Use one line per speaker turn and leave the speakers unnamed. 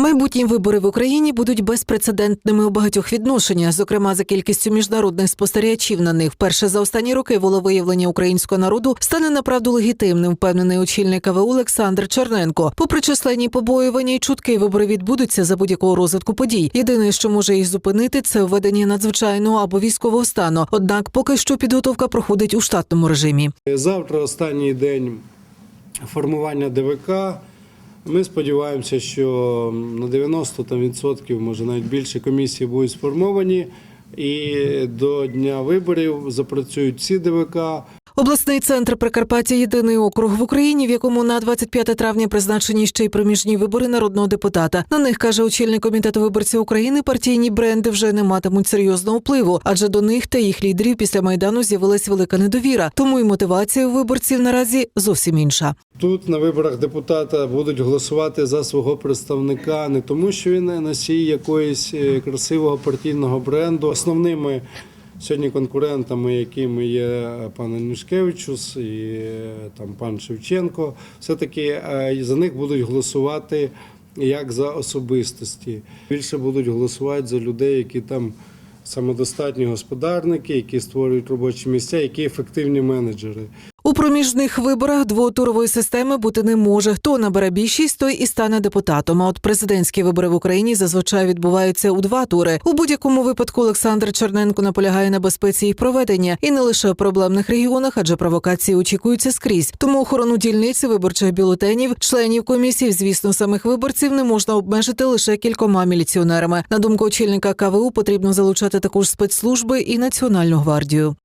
Майбутні вибори в Україні будуть безпрецедентними у багатьох відношеннях, зокрема за кількістю міжнародних спостерігачів на них. Вперше за останні роки волевиявлення українського народу стане направду легітимним. Впевнений очільник КВУ Олександр Черненко. Попри численні побоювання і чутки, вибори відбудуться за будь-якого розвитку подій. Єдине, що може їх зупинити, це введення надзвичайного або військового стану. Однак, поки що підготовка проходить у штатному режимі.
Завтра останній день формування ДВК. Ми сподіваємося, що на 90 там, відсотків, може навіть більше комісії будуть сформовані, і до дня виборів запрацюють всі ДВК.
Обласний центр Прикарпаття єдиний округ в Україні, в якому на 25 травня призначені ще й проміжні вибори народного депутата. На них каже очільник комітету виборців України. Партійні бренди вже не матимуть серйозного впливу, адже до них та їх лідерів після майдану з'явилась велика недовіра. Тому й мотивація у виборців наразі зовсім інша.
Тут на виборах депутата будуть голосувати за свого представника не тому, що він носій якоїсь е, красивого партійного бренду. Основними сьогодні конкурентами, якими є пан Анюшкевичус і е, там пан Шевченко, все-таки е, за них будуть голосувати як за особистості. Більше будуть голосувати за людей, які там самодостатні господарники, які створюють робочі місця, які ефективні менеджери.
У проміжних виборах двотурової системи бути не може. Хто набере більшість, той і стане депутатом. А от президентські вибори в Україні зазвичай відбуваються у два тури. У будь-якому випадку Олександр Черненко наполягає на безпеці їх проведення і не лише в проблемних регіонах, адже провокації очікуються скрізь. Тому охорону дільниці виборчих бюлетенів, членів комісії, звісно, самих виборців не можна обмежити лише кількома міліціонерами. На думку очільника КВУ, потрібно залучати також спецслужби і національну гвардію.